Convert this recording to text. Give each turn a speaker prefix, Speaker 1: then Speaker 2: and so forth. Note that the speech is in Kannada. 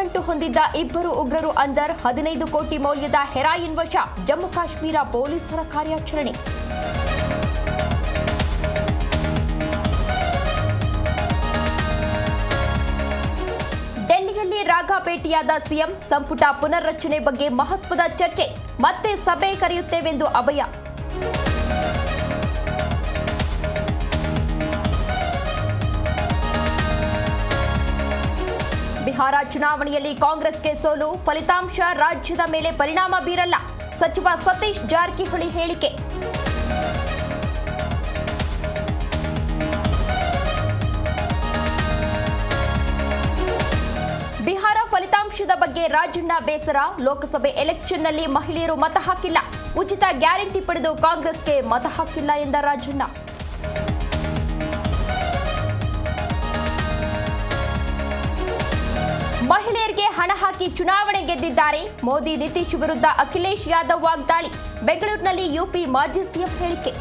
Speaker 1: ಕಳ್ಳನಂಟು ಹೊಂದಿದ್ದ ಇಬ್ಬರು ಉಗ್ರರು ಅಂದರ್ ಹದಿನೈದು ಕೋಟಿ ಮೌಲ್ಯದ ಹೆರಾಯಿನ್ ವಶ, ಜಮ್ಮು ಕಾಶ್ಮೀರ ಪೊಲೀಸರ ಕಾರ್ಯಾಚರಣೆ. ಡೆಲ್ಲಿಯಲ್ಲಿ ರಾಘಾ ಭೇಟಿಯಾದ ಸಿಎಂ, ಸಂಪುಟ ಪುನರ್ರಚನೆ ಬಗ್ಗೆ ಮಹತ್ವದ ಚರ್ಚೆ. ಮತ್ತೆ ಸಭೆ ಕರೆಯುತ್ತೇವೆಂದು ಅಭಯ. ಬಿಹಾರ ಚುನಾವಣೆಯಲ್ಲಿ ಕಾಂಗ್ರೆಸ್ಗೆ ಸೋಲು, ಫಲಿತಾಂಶ ರಾಜ್ಯದ ಮೇಲೆ ಪರಿಣಾಮ ಬೀರಲ್ಲ, ಸಚಿವ ಸತೀಶ್ ಜಾರಕಿಹೊಳಿ ಹೇಳಿಕೆ. ಬಿಹಾರ ಫಲಿತಾಂಶದ ಬಗ್ಗೆ ರಾಜಣ್ಣ ಬೇಸರ, ಲೋಕಸಭೆ ಎಲೆಕ್ಷನ್ನಲ್ಲಿ ಮಹಿಳೆಯರು ಮತ ಹಾಕಿಲ್ಲ, ಉಚಿತ ಗ್ಯಾರಂಟಿ ಪಡೆದು ಕಾಂಗ್ರೆಸ್ಗೆ ಮತ ಹಾಕಿಲ್ಲ ಎಂದ ರಾಜಣ್ಣ. ಮಹಿಳೆಯರಿಗೆ ಹಣ ಹಾಕಿ ಚುನಾವಣೆ ಗೆದ್ದಿದ್ದಾರೆ. ಮೋದಿ, ನಿತೀಶ್ ವಿರುದ್ಧ ಅಖಿಲೇಶ್ ಯಾದವ್ ವಾಗ್ದಾಳಿ. ಬೆಂಗಳೂರಿನಲ್ಲಿ ಯುಪಿ ಮಾಜಿ ಸಿಎಂ ಹೇಳಿಕೆ.